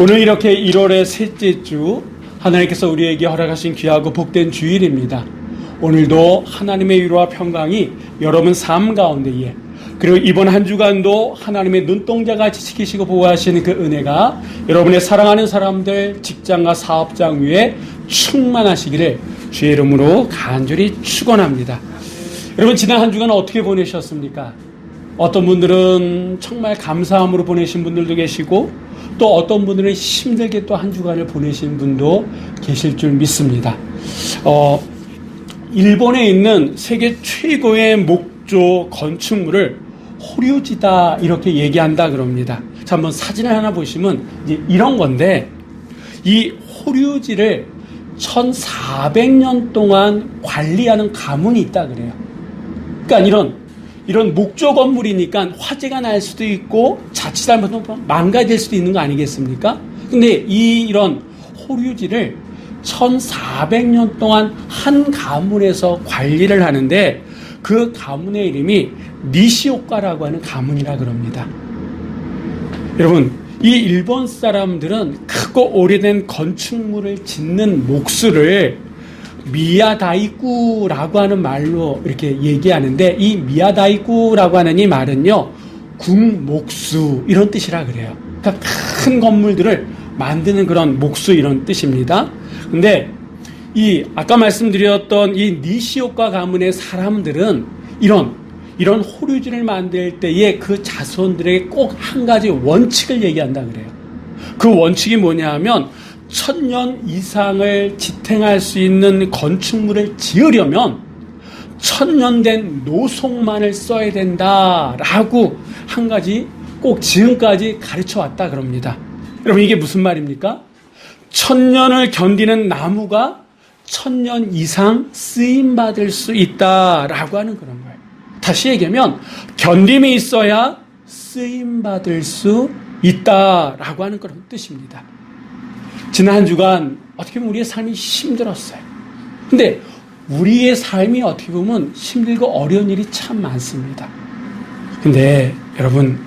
오늘 이렇게 1월의 셋째 주 하나님께서 우리에게 허락하신 귀하고 복된 주일입니다. 오늘도 하나님의 위로와 평강이 여러분 삶 가운데에 그리고 이번 한 주간도 하나님의 눈동자같이 지키시고 보호하시는 그 은혜가 여러분의 사랑하는 사람들 직장과 사업장 위에 충만하시기를 주의 이름으로 간절히 축원합니다. 여러분 지난 한 주간 어떻게 보내셨습니까? 어떤 분들은 정말 감사함으로 보내신 분들도 계시고 또 어떤 분들은 힘들게 또 한 주간을 보내신 분도 계실 줄 믿습니다. 어, 일본에 있는 세계 최고의 목조 건축물을 호류지다 이렇게 얘기한다 그럽니다. 자, 한번 사진을 하나 보시면 이제 이런 건데 이 호류지를 1400년 동안 관리하는 가문이 있다 그래요. 그러니까 이런 이런 목조 건물이니까 화재가 날 수도 있고 자칫 잘못하면 망가질 수도 있는 거 아니겠습니까? 근데 이 이런 호류지를 1400년 동안 한 가문에서 관리를 하는데 그 가문의 이름이 니시오카라고 하는 가문이라 그럽니다. 여러분, 이 일본 사람들은 크고 오래된 건축물을 짓는 목수를 미야다이쿠라고 하는 말로 이렇게 얘기하는데 이 미야다이쿠라고 하는 이 말은요 국목수 이런 뜻이라 그래요. 그러니까 큰 건물들을 만드는 그런 목수 이런 뜻입니다. 근데 이 아까 말씀드렸던 이 니시오카 가문의 사람들은 이런 이런 호류지를 만들 때에 그 자손들에게 꼭 한 가지 원칙을 얘기한다 그래요. 그 원칙이 뭐냐 하면 천년 이상을 지탱할 수 있는 건축물을 지으려면 천년 된 노송만을 써야 된다라고 한 가지 꼭 지금까지 가르쳐 왔다 그럽니다. 여러분 이게 무슨 말입니까? 천년을 견디는 나무가 천년 이상 쓰임 받을 수 있다라고 하는 그런 거예요. 다시 얘기하면 견딤이 있어야 쓰임 받을 수 있다라고 하는 그런 뜻입니다. 지난 한 주간 어떻게 보면 우리의 삶이 힘들었어요. 근데 우리의 삶이 어떻게 보면 힘들고 어려운 일이 참 많습니다. 근데 여러분,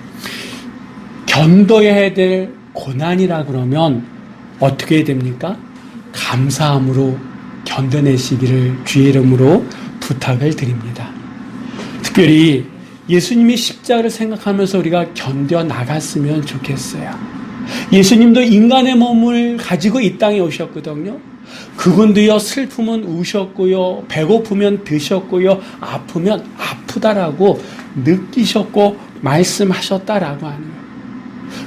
견뎌야 될 고난이라 그러면 어떻게 됩니까? 감사함으로 견뎌내시기를 주의 이름으로 부탁을 드립니다. 특별히 예수님이 십자가를 생각하면서 우리가 견뎌 나갔으면 좋겠어요. 예수님도 인간의 몸을 가지고 이 땅에 오셨거든요. 그분도요, 슬프면 우셨고요, 배고프면 드셨고요, 아프면 아프다라고 느끼셨고 말씀하셨다라고 하는.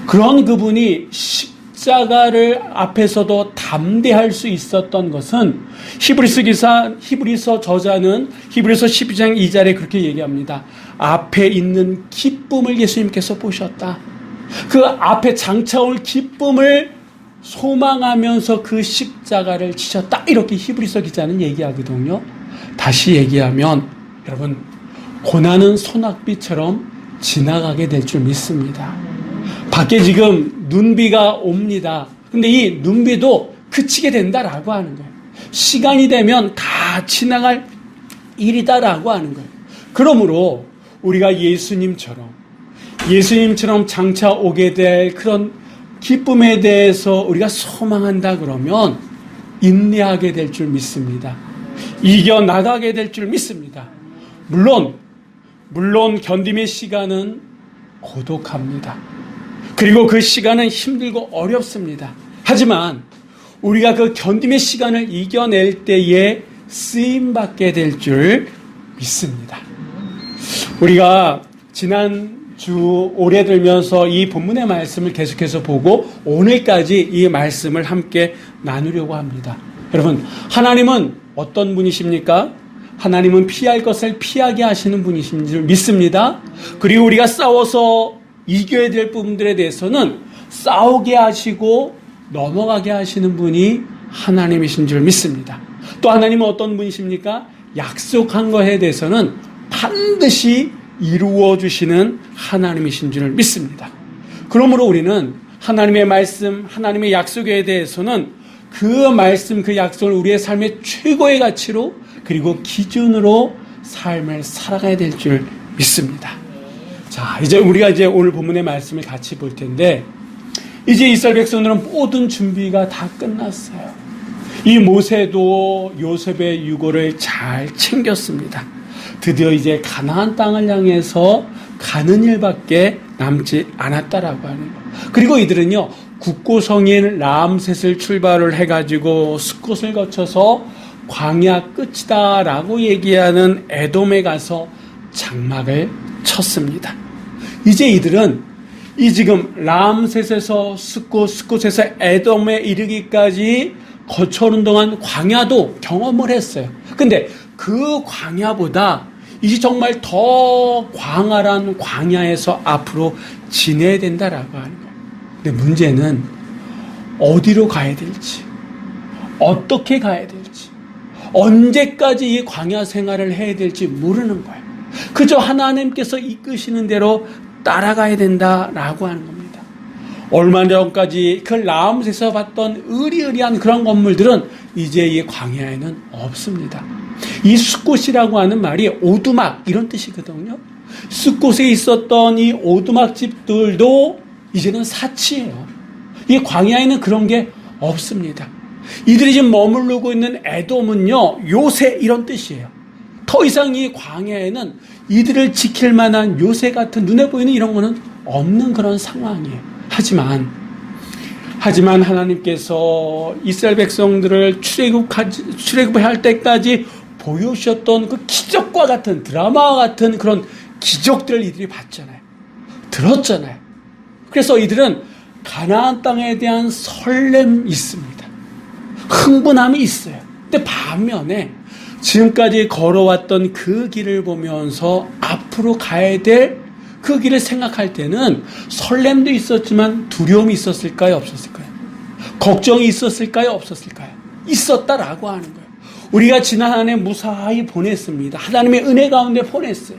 그런 그분이 십자가를 앞에서도 담대할 수 있었던 것은 히브리서 기사, 히브리서 저자는 히브리서 12장 2절에 그렇게 얘기합니다. 앞에 있는 기쁨을 예수님께서 보셨다. 그 앞에 장차올 기쁨을 소망하면서 그 십자가를 지셨다. 이렇게 히브리서 기자는 얘기하거든요. 다시 얘기하면 여러분 고난은 소낙비처럼 지나가게 될 줄 믿습니다. 밖에 지금 눈비가 옵니다. 근데 이 눈비도 그치게 된다라고 하는 거예요. 시간이 되면 다 지나갈 일이다라고 하는 거예요. 그러므로 우리가 예수님처럼 예수님처럼 장차 오게 될 그런 기쁨에 대해서 우리가 소망한다 그러면 인내하게 될 줄 믿습니다. 이겨 나가게 될 줄 믿습니다. 물론 물론 견딤의 시간은 고독합니다. 그리고 그 시간은 힘들고 어렵습니다. 하지만 우리가 그 견딤의 시간을 이겨낼 때에 쓰임 받게 될 줄 믿습니다. 우리가 지난 주 올해 들면서 이 본문의 말씀을 계속해서 보고 오늘까지 이 말씀을 함께 나누려고 합니다. 여러분, 하나님은 어떤 분이십니까? 하나님은 피할 것을 피하게 하시는 분이신 줄 믿습니다. 그리고 우리가 싸워서 이겨야 될 부분들에 대해서는 싸우게 하시고 넘어가게 하시는 분이 하나님이신 줄 믿습니다. 또 하나님은 어떤 분이십니까? 약속한 것에 대해서는 반드시 이루어 주시는 하나님이신 줄 믿습니다. 그러므로 우리는 하나님의 말씀, 하나님의 약속에 대해서는 그 말씀, 그 약속을 우리의 삶의 최고의 가치로 그리고 기준으로 삶을 살아가야 될 줄 믿습니다. 자, 이제 우리가 이제 오늘 본문의 말씀을 같이 볼 텐데 이제 이스라엘 백성들은 모든 준비가 다 끝났어요. 이 모세도 요셉의 유고를 잘 챙겼습니다. 드디어 이제 가나안 땅을 향해서 가는 일밖에 남지 않았다라고 하는 거. 그리고 이들은요 국고성인 람셋을 출발을 해가지고 스콧을 거쳐서 광야 끝이다라고 얘기하는 에돔에 가서 장막을 쳤습니다. 이제 이들은 이 지금 람셋에서 스콧, 스콧에서 에돔에 이르기까지 거쳐오는 동안 광야도 경험을 했어요. 근데 그 광야보다 이제 정말 더 광활한 광야에서 앞으로 지내야 된다라고 하는 거예요. 근데 문제는 어디로 가야 될지, 어떻게 가야 될지, 언제까지 이 광야 생활을 해야 될지 모르는 거예요. 그저 하나님께서 이끄시는 대로 따라가야 된다라고 하는 겁니다. 얼마 전까지 그 라암에서 봤던 의리의리한 그런 건물들은 이제 이 광야에는 없습니다. 이 숲꽃이라고 하는 말이 오두막 이런 뜻이거든요. 숲꽃에 있었던 이 오두막 집들도 이제는 사치예요. 이 광야에는 그런 게 없습니다. 이들이 지금 머무르고 있는 에돔은요, 요새 이런 뜻이에요. 더 이상 이 광야에는 이들을 지킬 만한 요새 같은 눈에 보이는 이런 거는 없는 그런 상황이에요. 하지만, 하지만 하나님께서 이스라엘 백성들을 출애굽, 출애굽할 때까지 보여주셨던 그 기적과 같은 드라마와 같은 그런 기적들을 이들이 봤잖아요. 들었잖아요. 그래서 이들은 가나안 땅에 대한 설렘이 있습니다. 흥분함이 있어요. 근데 반면에 지금까지 걸어왔던 그 길을 보면서 앞으로 가야 될 그 길을 생각할 때는 설렘도 있었지만 두려움이 있었을까요? 없었을까요? 걱정이 있었을까요? 없었을까요? 있었다라고 하는 거예요. 우리가 지난 한 해 무사히 보냈습니다. 하나님의 은혜 가운데 보냈어요.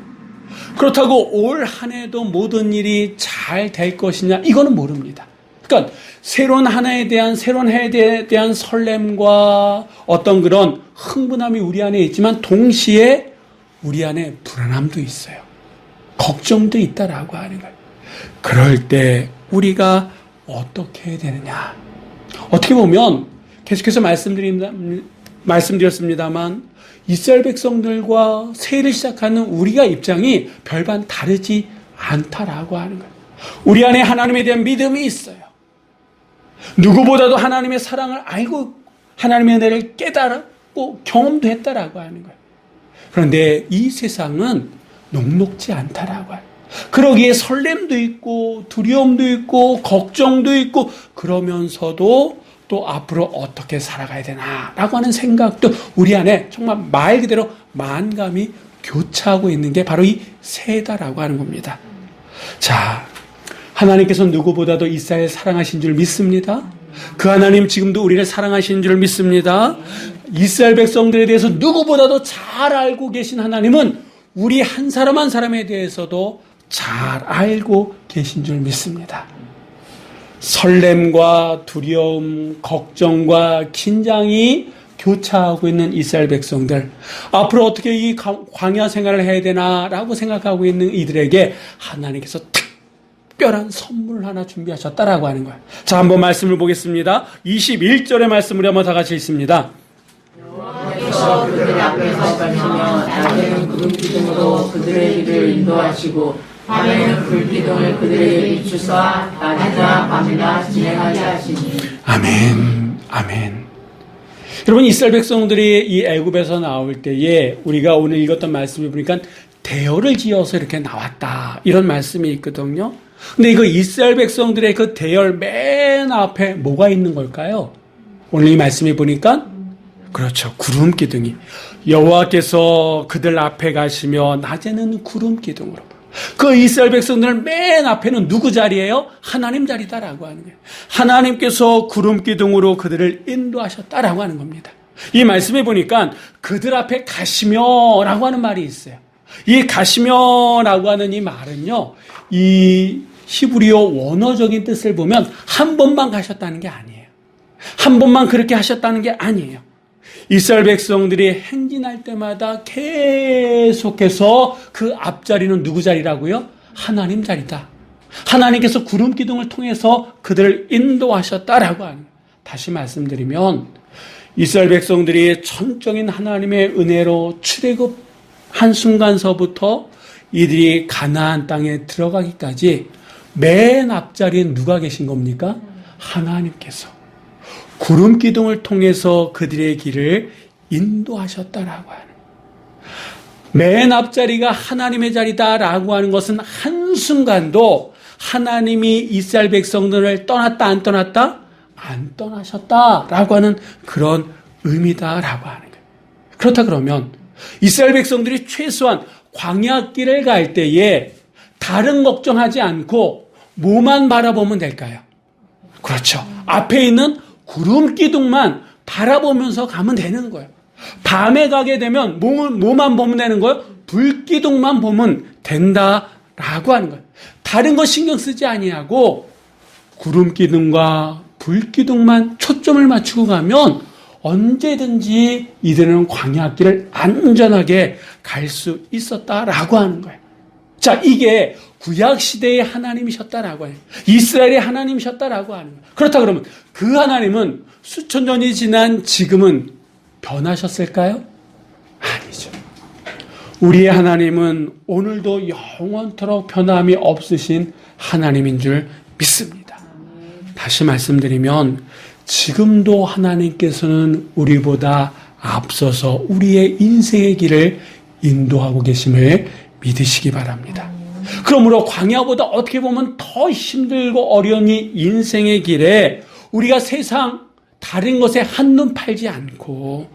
그렇다고 올 한 해도 모든 일이 잘 될 것이냐? 이거는 모릅니다. 그러니까 새로운 하나에 대한 새로운 해에 대한 설렘과 어떤 그런 흥분함이 우리 안에 있지만 동시에 우리 안에 불안함도 있어요. 걱정도 있다라고 하는 거예요. 그럴 때 우리가 어떻게 해야 되느냐? 어떻게 보면 계속해서 말씀드립니다. 말씀드렸습니다만 이스라엘 백성들과 세일을 시작하는 우리가 입장이 별반 다르지 않다라고 하는 거예요. 우리 안에 하나님에 대한 믿음이 있어요. 누구보다도 하나님의 사랑을 알고 하나님의 은혜를 깨달았고 경험도 했다라고 하는 거예요. 그런데 이 세상은 녹록지 않다라고 해요. 그러기에 설렘도 있고 두려움도 있고 걱정도 있고 그러면서도 또 앞으로 어떻게 살아가야 되나라고 하는 생각도 우리 안에 정말 말 그대로 만감이 교차하고 있는 게 바로 이 세다라고 하는 겁니다. 자, 하나님께서 누구보다도 이스라엘 사랑하신 줄 믿습니다. 그 하나님 지금도 우리를 사랑하시는 줄 믿습니다. 이스라엘 백성들에 대해서 누구보다도 잘 알고 계신 하나님은 우리 한 사람 한 사람에 대해서도 잘 알고 계신 줄 믿습니다. 설렘과 두려움, 걱정과 긴장이 교차하고 있는 이스라엘 백성들. 앞으로 어떻게 이 광야 생활을 해야 되나라고 생각하고 있는 이들에게 하나님께서 특별한 선물을 하나 준비하셨다라고 하는 거예요. 자, 한번 말씀을 보겠습니다. 21절의 말씀을 한번 다 같이 읽습니다. 그들 앞에서 가시며 낮에는 구름 기둥으로 그들의 길을 인도하시고 밤에는 불 기둥을 그들에게 비추사 진행하게 하시니 아멘, 아멘. 여러분 이스라엘 백성들이 이 애굽에서 나올 때에 우리가 오늘 읽었던 말씀을 보니까 대열을 지어서 이렇게 나왔다 이런 말씀이 있거든요. 근데 이거 이스라엘 백성들의 그 대열 맨 앞에 뭐가 있는 걸까요? 오늘 이 말씀이 보니까 그렇죠 구름 기둥이 여호와께서 그들 앞에 가시며 낮에는 구름 기둥으로 그 이스라엘 백성들 맨 앞에는 누구 자리예요? 하나님 자리다라고 하는 거예요. 하나님께서 구름 기둥으로 그들을 인도하셨다라고 하는 겁니다. 이 말씀에 보니까 그들 앞에 가시며라고 하는 말이 있어요. 이 가시며라고 하는 이 말은요, 이 히브리어 원어적인 뜻을 보면 한 번만 가셨다는 게 아니에요. 한 번만 그렇게 하셨다는 게 아니에요. 이스라엘 백성들이 행진할 때마다 계속해서 그 앞자리는 누구 자리라고요? 하나님 자리다. 하나님께서 구름 기둥을 통해서 그들을 인도하셨다라고 거예요. 다시 말씀드리면 이스라엘 백성들이 천적인 하나님의 은혜로 출애굽 한 순간서부터 이들이 가나안 땅에 들어가기까지 맨 앞자리에 누가 계신 겁니까? 하나님께서 구름 기둥을 통해서 그들의 길을 인도하셨다라고 하는. 맨 앞자리가 하나님의 자리다라고 하는 것은 한순간도 하나님이 이스라엘 백성들을 떠났다 안 떠났다? 안 떠나셨다라고 하는 그런 의미다라고 하는 거예요. 그렇다 그러면 이스라엘 백성들이 최소한 광야길을 갈 때에 다른 걱정하지 않고 뭐만 바라보면 될까요? 그렇죠. 앞에 있는 구름 기둥만 바라보면서 가면 되는 거예요. 밤에 가게 되면 뭐, 뭐만 보면 되는 거예요? 불기둥만 보면 된다라고 하는 거예요. 다른 거 신경 쓰지 아니하고 구름 기둥과 불 기둥만 초점을 맞추고 가면 언제든지 이들은 광야길을 안전하게 갈 수 있었다라고 하는 거예요. 자, 이게 구약 시대의 하나님이셨다라고 해요. 이스라엘의 하나님이셨다라고 하는 거예요. 그렇다 그러면 그 하나님은 수천 년이 지난 지금은 변하셨을까요? 아니죠. 우리의 하나님은 오늘도 영원토록 변함이 없으신 하나님인 줄 믿습니다. 다시 말씀드리면 지금도 하나님께서는 우리보다 앞서서 우리의 인생의 길을 인도하고 계심을 믿으시기 바랍니다. 그러므로 광야보다 어떻게 보면 더 힘들고 어려운 이 인생의 길에 우리가 세상 다른 것에 한눈 팔지 않고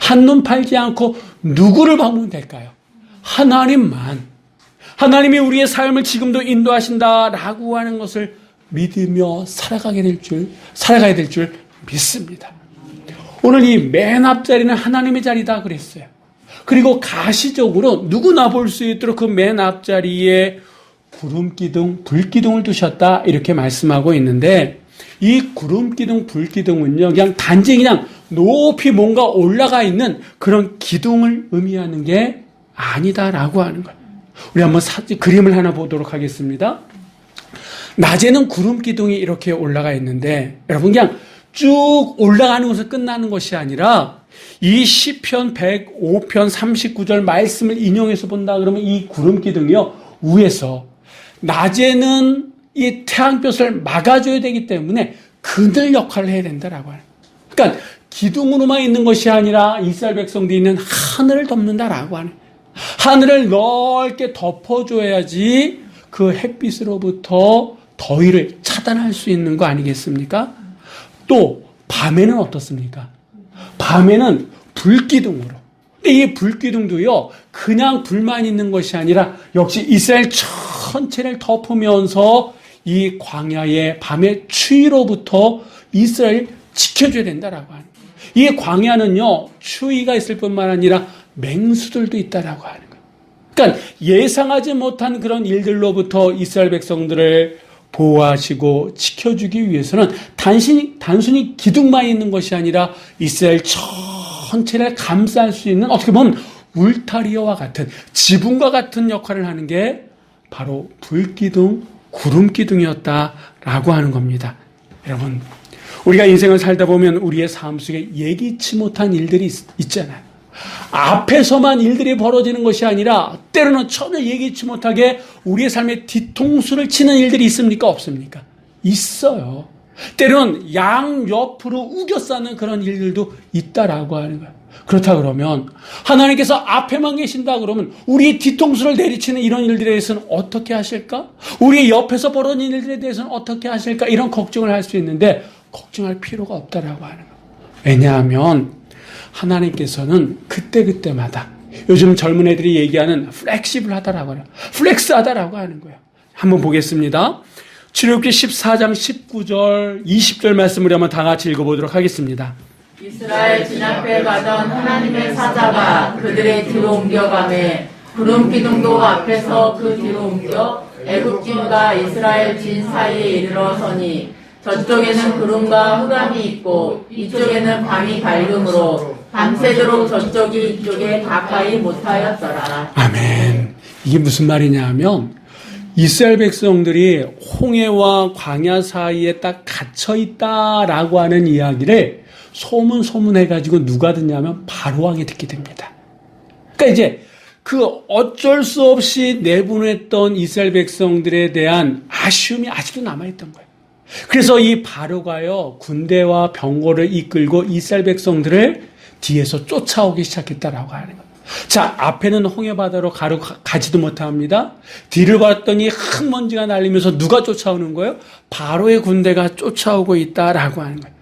한눈 팔지 않고 누구를 보면 될까요? 하나님만. 하나님이 우리의 삶을 지금도 인도하신다라고 하는 것을 믿으며 살아가게 될 줄, 살아가야 될 줄 믿습니다. 오늘 이 맨 앞자리는 하나님의 자리다 그랬어요. 그리고 가시적으로 누구나 볼 수 있도록 그 맨 앞자리에 구름 기둥, 불 기둥을 두셨다 이렇게 말씀하고 있는데 이 구름 기둥, 불 기둥은요 그냥 단지 그냥 높이 뭔가 올라가 있는 그런 기둥을 의미하는 게 아니다라고 하는 거예요. 우리 한번 사진 그림을 하나 보도록 하겠습니다. 낮에는 구름 기둥이 이렇게 올라가 있는데 여러분 그냥 쭉 올라가는 것을 끝나는 것이 아니라 이 시편 105편 39절 말씀을 인용해서 본다 그러면 이 구름 기둥이요 위에서 낮에는 이 태양볕을 막아줘야 되기 때문에 그늘 역할을 해야 된다라고 하는. 그러니까 기둥으로만 있는 것이 아니라 이스라엘 백성들이 있는 하늘을 덮는다라고 하는. 하늘을 넓게 덮어줘야지 그 햇빛으로부터 더위를 차단할 수 있는 거 아니겠습니까? 또 밤에는 어떻습니까? 밤에는 불기둥으로. 근데 이 불기둥도요, 그냥 불만 있는 것이 아니라 역시 이스라엘 전체를 덮으면서 이 광야의 밤의 추위로부터 이스라엘 지켜줘야 된다라고 하는. 이 광야는요, 추위가 있을 뿐만 아니라 맹수들도 있다라고 하는 거예요. 그러니까 예상하지 못한 그런 일들로부터 이스라엘 백성들을 보호하시고 지켜주기 위해서는 단순히, 단순히 기둥만 있는 것이 아니라 이스라엘 전체를 감쌀 수 있는 어떻게 보면 울타리와 같은 지붕과 같은 역할을 하는 게 바로 불기둥, 구름기둥이었다라고 하는 겁니다. 여러분, 우리가 인생을 살다 보면 우리의 삶 속에 예기치 못한 일들이 있, 있잖아요. 앞에서만 일들이 벌어지는 것이 아니라 때로는 전혀 예기치 못하게 우리의 삶에 뒤통수를 치는 일들이 있습니까? 없습니까? 있어요. 때로는 양 옆으로 우겨 싸는 그런 일들도 있다라고 하는 거예요. 그렇다 그러면 하나님께서 앞에만 계신다 그러면 우리의 뒤통수를 내리치는 이런 일들에 대해서는 어떻게 하실까? 우리의 옆에서 벌어지는 일들에 대해서는 어떻게 하실까? 이런 걱정을 할 수 있는데 걱정할 필요가 없다라고 하는 거예요. 왜냐하면 하나님께서는 그때그때마다 요즘 젊은 애들이 얘기하는 플렉시블 하다라고 해요. 플렉스 하다라고 하는 거예요. 한번 보겠습니다. 출애굽기 14장 19절 20절 말씀을 한번 다 같이 읽어보도록 하겠습니다. 이스라엘 진 앞에 가던 하나님의 사자가 그들의 뒤로 옮겨가매 구름 기둥도 앞에서 그 뒤로 옮겨 애굽진과 이스라엘 진 사이에 이르러서니 저쪽에는 구름과 흑암이 있고 이쪽에는 밤이 밝음으로 밤새도록 저쪽이 이쪽에 가까이 못하였더라. 아멘. 이게 무슨 말이냐 하면 이스라엘 백성들이 홍해와 광야 사이에 딱 갇혀 있다라고 하는 이야기를 소문 소문해 가지고 누가 듣냐면 바로 왕이 듣게 됩니다. 그러니까 이제 그 어쩔 수 없이 내보냈던 이스라엘 백성들에 대한 아쉬움이 아직도 남아 있던 거예요. 그래서 이 바로가요 군대와 병거를 이끌고 이스라엘 백성들을 뒤에서 쫓아오기 시작했다라고 하는 거예요. 자 앞에는 홍해 바다로 가로 가- 가지도 못합니다. 뒤를 봤더니 큰 먼지가 날리면서 누가 쫓아오는 거예요? 바로의 군대가 쫓아오고 있다라고 하는 거예요.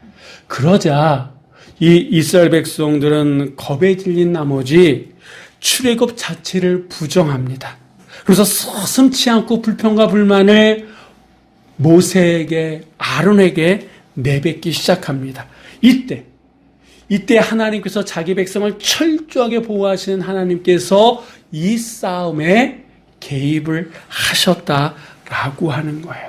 그러자 이 이스라엘 백성들은 겁에 질린 나머지 출애굽 자체를 부정합니다. 그래서 서슴치 않고 불평과 불만을 모세에게 아론에게 내뱉기 시작합니다. 이때 이때 하나님께서 자기 백성을 철저하게 보호하시는 하나님께서 이 싸움에 개입을 하셨다라고 하는 거예요.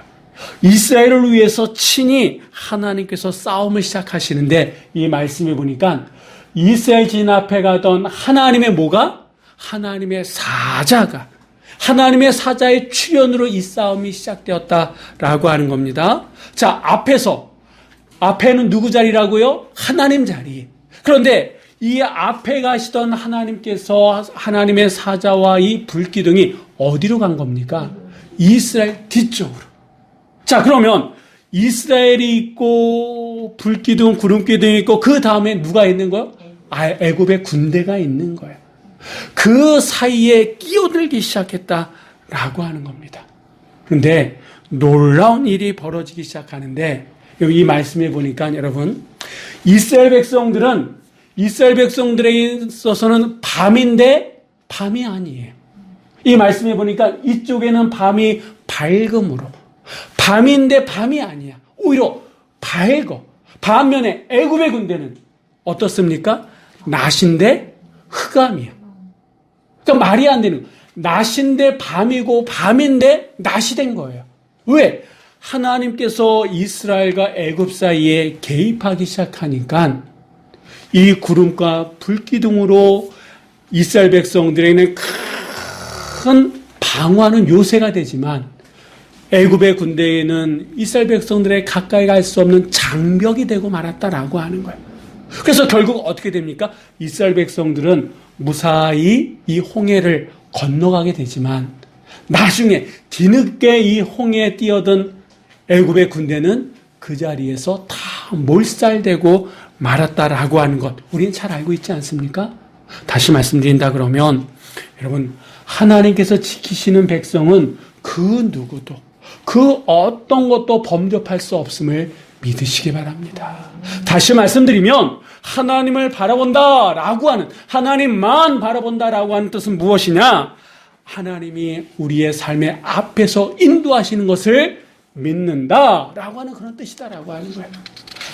이스라엘을 위해서 친히 하나님께서 싸움을 시작하시는데 이 말씀에 보니까 이스라엘 진 앞에 가던 하나님의 뭐가? 하나님의 사자가 하나님의 사자의 출현으로 이 싸움이 시작되었다라고 하는 겁니다. 자, 앞에서 앞에는 누구 자리라고요? 하나님 자리. 그런데 이 앞에 가시던 하나님께서 하나님의 사자와 이 불기둥이 어디로 간 겁니까? 이스라엘 뒤쪽으로. 자, 그러면 이스라엘이 있고 불기둥, 구름기둥이 있고 그 다음에 누가 있는 거요? 아, 애굽의 군대가 있는 거예요. 그 사이에 끼어들기 시작했다라고 하는 겁니다. 그런데 놀라운 일이 벌어지기 시작하는데 이 말씀에 보니까 여러분 이스라엘 백성들은 이스라엘 백성들에 있어서는 밤인데 밤이 아니에요. 이 말씀에 보니까 이쪽에는 밤이 밝음으로 밤인데 밤이 아니야. 오히려 밝어. 반면에 애굽의 군대는 어떻습니까? 낮인데 흑암이야. 그러니까 말이 안 되는. 낮인데 밤이고 밤인데 낮이 된 거예요. 왜? 하나님께서 이스라엘과 애굽 사이에 개입하기 시작하니까 이 구름과 불기둥으로 이스라엘 백성들에게는 큰 방어하는 요새가 되지만 애굽의 군대에는 이스라엘 백성들의 가까이 갈 수 없는 장벽이 되고 말았다라고 하는 거예요. 그래서 결국 어떻게 됩니까? 이스라엘 백성들은 무사히 이 홍해를 건너가게 되지만 나중에 뒤늦게 이 홍해에 뛰어든 애굽의 군대는 그 자리에서 다 몰살되고 말았다라고 하는 것 우리는 잘 알고 있지 않습니까? 다시 말씀드린다 그러면 여러분 하나님께서 지키시는 백성은 그 누구도 그 어떤 것도 범접할 수 없음을 믿으시기 바랍니다. 다시 말씀드리면 하나님을 바라본다라고 하는 하나님만 바라본다라고 하는 뜻은 무엇이냐? 하나님이 우리의 삶의 앞에서 인도하시는 것을 믿는다라고 하는 그런 뜻이다라고 하는 거예요.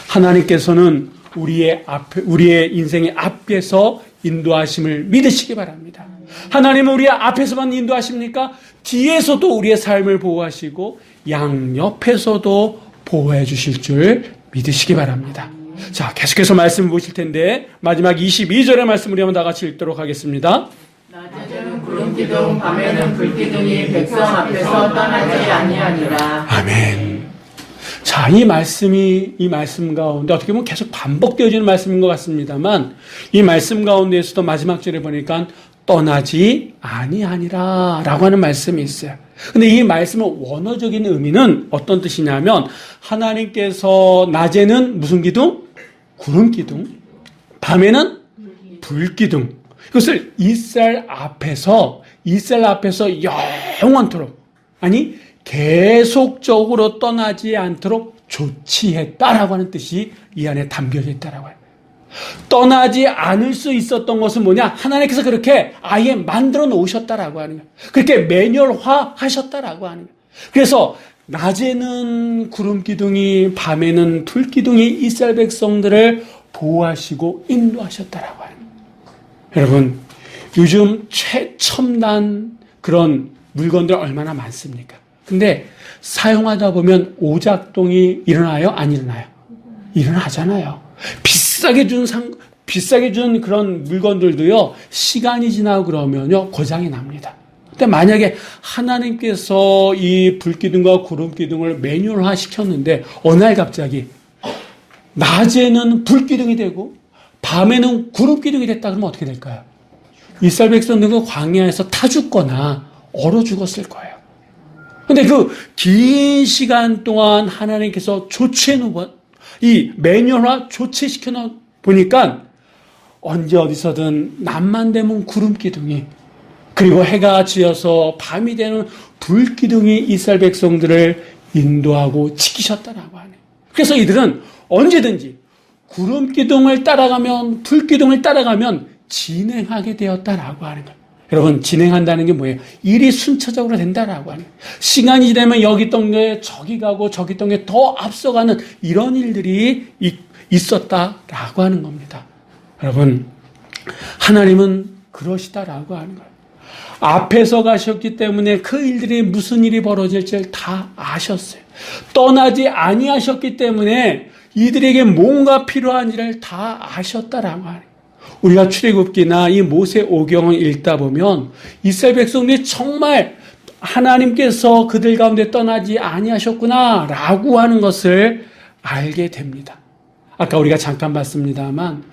하나님께서는 우리의 앞에 우리의 인생의 앞에서 인도하심을 믿으시기 바랍니다. 하나님은 우리의 앞에서만 인도하십니까? 뒤에서도 우리의 삶을 보호하시고 양옆에서도 보호해 주실 줄 믿으시기 바랍니다. 자, 계속해서 말씀 보실 텐데 마지막 22절의 말씀 우리 한번 다 같이 읽도록 하겠습니다. 낮에는 구름 기둥 밤에는 불 기둥이 백성 앞에서 떠나지 아니하니라 아멘. 자, 이 말씀이, 이 말씀 가운데 어떻게 보면 계속 반복되어지는 말씀인 것 같습니다만, 이 말씀 가운데에서도 마지막 절에 보니까 떠나지 아니하니라 라고 하는 말씀이 있어요. 근데 이 말씀의 원어적인 의미는 어떤 뜻이냐면, 하나님께서 낮에는 무슨 기둥? 구름 기둥. 밤에는 불 기둥. 이것을 이스라엘 앞에서, 이스라엘 앞에서 영원토록, 아니, 계속적으로 떠나지 않도록 조치했다라고 하는 뜻이 이 안에 담겨져 있다라고 해요. 떠나지 않을 수 있었던 것은 뭐냐? 하나님께서 그렇게 아예 만들어 놓으셨다라고 하는 거예요. 그렇게 매뉴얼화 하셨다라고 하는 거예요. 그래서 낮에는 구름 기둥이 밤에는 불 기둥이 이스라엘 백성들을 보호하시고 인도하셨다라고 하는 거예요. 여러분, 요즘 최첨단 그런 물건들 얼마나 많습니까? 근데 사용하다 보면 오작동이 일어나요? 안 일어나요? 일어나잖아요. 비싸 게 준 상, 비싸게 준 그런 물건들도요, 시간이 지나고 그러면요, 고장이 납니다. 근데 만약에 하나님께서 이 불기둥과 구름기둥을 매뉴얼화 시켰는데 어느 날 갑자기 낮에는 불기둥이 되고 밤에는 구름기둥이 됐다 그러면 어떻게 될까요? 이스라엘 백성들은 광야에서 타 죽거나 얼어 죽었을 거예요. 근데 그 긴 시간 동안 하나님께서 조치해 놓은 이 매뉴얼화 조치시켜 놓 보니까 언제 어디서든 낮만 되면 구름 기둥이 그리고 해가 지어서 밤이 되는 불 기둥이 이스라엘 백성들을 인도하고 지키셨다라고 하네. 그래서 이들은 언제든지 구름 기둥을 따라가면 불 기둥을 따라가면 진행하게 되었다라고 하는 거예요. 여러분 진행한다는 게 뭐예요? 일이 순차적으로 된다라고 하는. 시간이 지나면 여기 동네 저기 가고 저기 동네 더 앞서가는 이런 일들이 있- 있었다라고 하는 겁니다. 여러분 하나님은 그러시다라고 하는 거예요. 앞에서 가셨기 때문에 그 일들이 무슨 일이 벌어질지 다 아셨어요. 떠나지 아니하셨기 때문에 이들에게 뭔가 필요한지를 다 아셨다라고 하는 거예요. 우리가 출애굽기나 이 모세 오경을 읽다 보면 이스라엘 백성들이 정말 하나님께서 그들 가운데 떠나지 아니하셨구나라고 하는 것을 알게 됩니다. 아까 우리가 잠깐 봤습니다만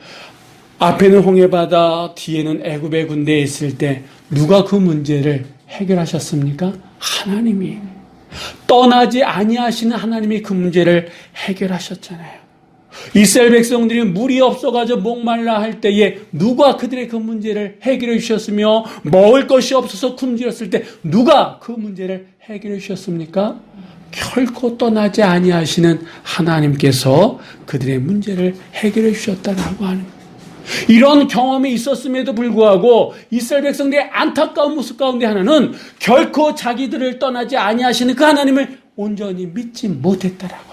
앞에는 홍해바다, 뒤에는 애굽의 군대에 있을 때 누가 그 문제를 해결하셨습니까? 하나님이 떠나지 아니하시는 하나님이 그 문제를 해결하셨잖아요. 이스라엘 백성들이 물이 없어가지고 목말라 할 때에 누가 그들의 그 문제를 해결해 주셨으며 먹을 것이 없어서 굶주렸을 때 누가 그 문제를 해결해 주셨습니까? 결코 떠나지 아니하시는 하나님께서 그들의 문제를 해결해 주셨다라고 하는. 이런 경험이 있었음에도 불구하고 이스라엘 백성들의 안타까운 모습 가운데 하나는 결코 자기들을 떠나지 아니하시는 그 하나님을 온전히 믿지 못했다라고.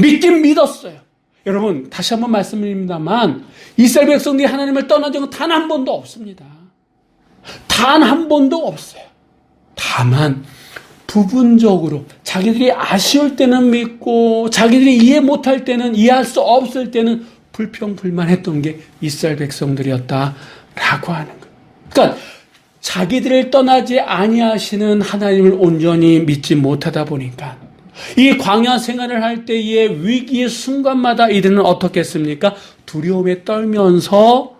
믿긴 믿었어요. 여러분 다시 한번 말씀드립니다만 이스라엘 백성들이 하나님을 떠난 적은 단 한 번도 없습니다. 단 한 번도 없어요. 다만 부분적으로 자기들이 아쉬울 때는 믿고 자기들이 이해 못할 때는 이해할 수 없을 때는 불평불만했던 게 이스라엘 백성들이었다라고 하는 거예요. 그러니까 자기들을 떠나지 아니하시는 하나님을 온전히 믿지 못하다 보니까 이 광야 생활을 할 때의 위기의 순간마다 이들은 어떻겠습니까? 두려움에 떨면서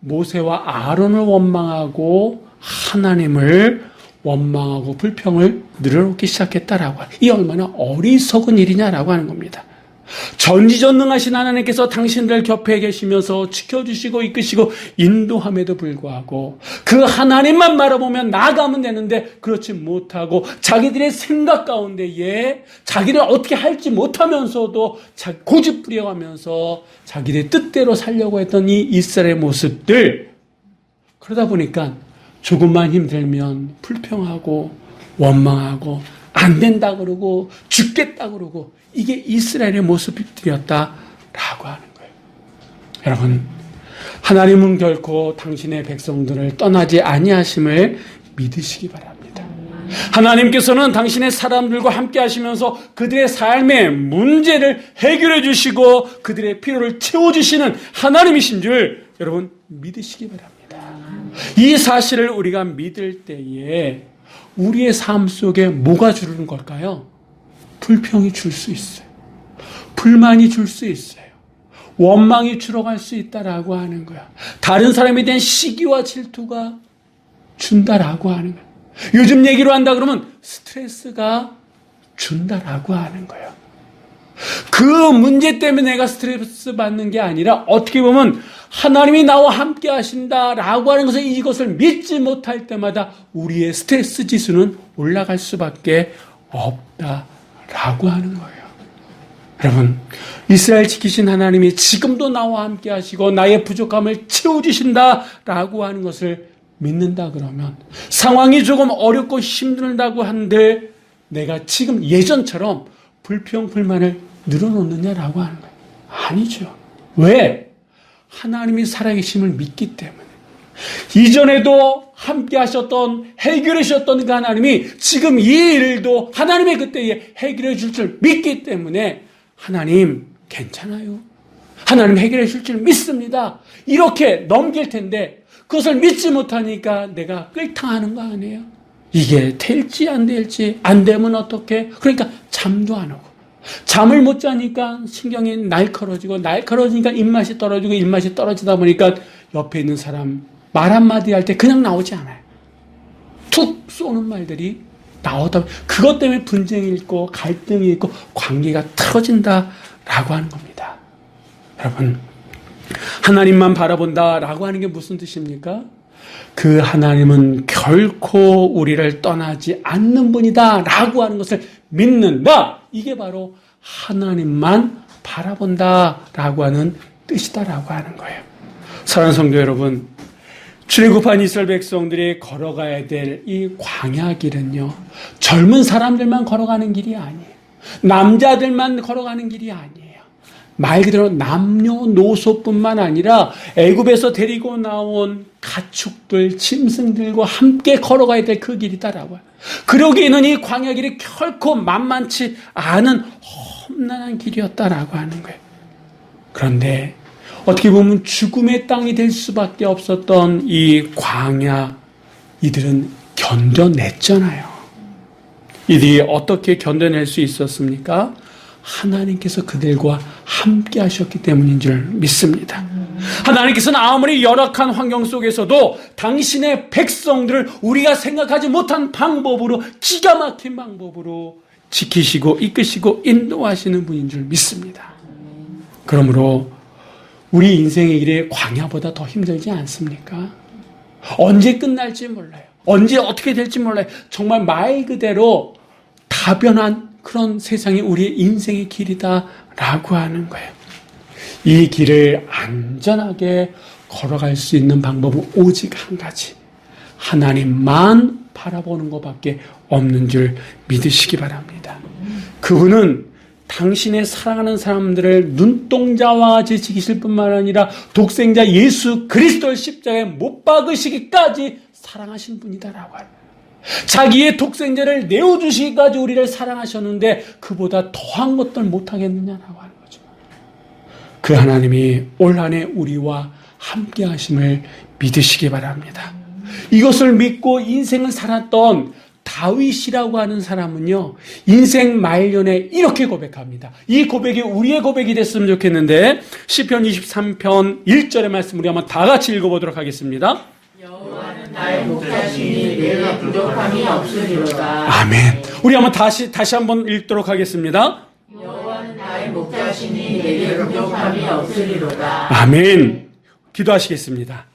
모세와 아론을 원망하고 하나님을 원망하고 불평을 늘어놓기 시작했다라고 이 얼마나 어리석은 일이냐라고 하는 겁니다. 전지전능하신 하나님께서 당신들 곁에 계시면서 지켜주시고 이끄시고 인도함에도 불구하고 그 하나님만 바라보면 나아가면 되는데 그렇지 못하고 자기들의 생각 가운데에 자기를 어떻게 할지 못하면서도 고집 부려가면서 자기의 뜻대로 살려고 했던 이 이스라엘의 모습들. 그러다 보니까 조금만 힘들면 불평하고 원망하고 안 된다 그러고 죽겠다 그러고 이게 이스라엘의 모습들이었다라고 하는 거예요. 여러분 하나님은 결코 당신의 백성들을 떠나지 아니하심을 믿으시기 바랍니다. 하나님께서는 당신의 사람들과 함께 하시면서 그들의 삶의 문제를 해결해 주시고 그들의 필요를 채워 주시는 하나님이신 줄 여러분 믿으시기 바랍니다. 이 사실을 우리가 믿을 때에 우리의 삶 속에 뭐가 주는 걸까요? 불평이 줄 수 있어요. 불만이 줄 수 있어요. 원망이 줄어갈 수 있다라고 하는 거야. 다른 사람에 대한 시기와 질투가 준다라고 하는 거야. 요즘 얘기로 한다 그러면 스트레스가 준다라고 하는 거야. 그 문제 때문에 내가 스트레스 받는 게 아니라 어떻게 보면 하나님이 나와 함께 하신다라고 하는 것을 이것을 믿지 못할 때마다 우리의 스트레스 지수는 올라갈 수밖에 없다라고 하는 거예요. 여러분, 이스라엘 지키신 하나님이 지금도 나와 함께 하시고 나의 부족함을 채워주신다라고 하는 것을 믿는다 그러면 상황이 조금 어렵고 힘들다고 한데 내가 지금 예전처럼 불평, 불만을 늘어놓느냐라고 하는 거예요. 아니죠. 왜? 하나님이 살아계심을 믿기 때문에. 이전에도 함께 하셨던, 해결해 주셨던 그 하나님이 지금 이 일도 하나님의 그때에 해결해 줄 줄 믿기 때문에 하나님 괜찮아요. 하나님 해결해 줄 줄 믿습니다. 이렇게 넘길 텐데 그것을 믿지 못하니까 내가 끌탕하는 거 아니에요? 이게 될지 안 될지 안 되면 어떻게? 그러니까 잠도 안 오고 잠을 못 자니까 신경이 날카로워지고 날카로워지니까 입맛이 떨어지고 입맛이 떨어지다 보니까 옆에 있는 사람 말 한마디 할 때 그냥 나오지 않아요. 툭 쏘는 말들이 나오다 그것 때문에 분쟁이 있고 갈등이 있고 관계가 틀어진다라고 하는 겁니다. 여러분 하나님만 바라본다라고 하는 게 무슨 뜻입니까? 그 하나님은 결코 우리를 떠나지 않는 분이다라고 하는 것을 믿는다. 이게 바로 하나님만 바라본다라고 하는 뜻이다라고 하는 거예요. 사랑하는 성도 여러분, 출애굽한 이스라엘 백성들이 걸어가야 될 이 광야 길은요. 젊은 사람들만 걸어가는 길이 아니에요. 남자들만 걸어가는 길이 아니에요. 말 그대로 남녀노소뿐만 아니라 애굽에서 데리고 나온 가축들, 짐승들과 함께 걸어가야 될 그 길이다라고요. 그러기에는 이 광야 길이 결코 만만치 않은 험난한 길이었다라고 하는 거예요. 그런데 어떻게 보면 죽음의 땅이 될 수밖에 없었던 이 광야 이들은 견뎌냈잖아요. 이들이 어떻게 견뎌낼 수 있었습니까? 하나님께서 그들과 함께 하셨기 때문인 줄 믿습니다. 하나님께서는 아무리 열악한 환경 속에서도 당신의 백성들을 우리가 생각하지 못한 방법으로 기가 막힌 방법으로 지키시고 이끄시고 인도하시는 분인 줄 믿습니다. 그러므로 우리 인생의 길에 광야보다 더 힘들지 않습니까? 언제 끝날지 몰라요. 언제 어떻게 될지 몰라요. 정말 말 그대로 다변한 그런 세상이 우리의 인생의 길이다라고 하는 거예요. 이 길을 안전하게 걸어갈 수 있는 방법은 오직 한 가지. 하나님만 바라보는 것밖에 없는 줄 믿으시기 바랍니다. 그분은 당신의 사랑하는 사람들을 눈동자와 같이 지키실 뿐만 아니라 독생자 예수 그리스도를 십자가에 못 박으시기까지 사랑하신 분이다라고 합니다. 자기의 독생자를 내어주시기까지 우리를 사랑하셨는데 그보다 더한 것들 못하겠느냐라고 하는 거죠. 그 하나님이 올 한해 우리와 함께 하심을 믿으시기 바랍니다. 이것을 믿고 인생을 살았던 다윗이라고 하는 사람은요, 인생 말년에 이렇게 고백합니다. 이 고백이 우리의 고백이 됐으면 좋겠는데, 10편 23편 1절의 말씀 우리 한번 다 같이 읽어보도록 하겠습니다. 나의 목자시니 내게 부족함이 없으리로다. 아멘. 우리 한번 다시, 다시 한번 읽도록 하겠습니다. 여호와는 나의 목자시니 내게 부족함이 없으리로다. 아멘. 기도하시겠습니다.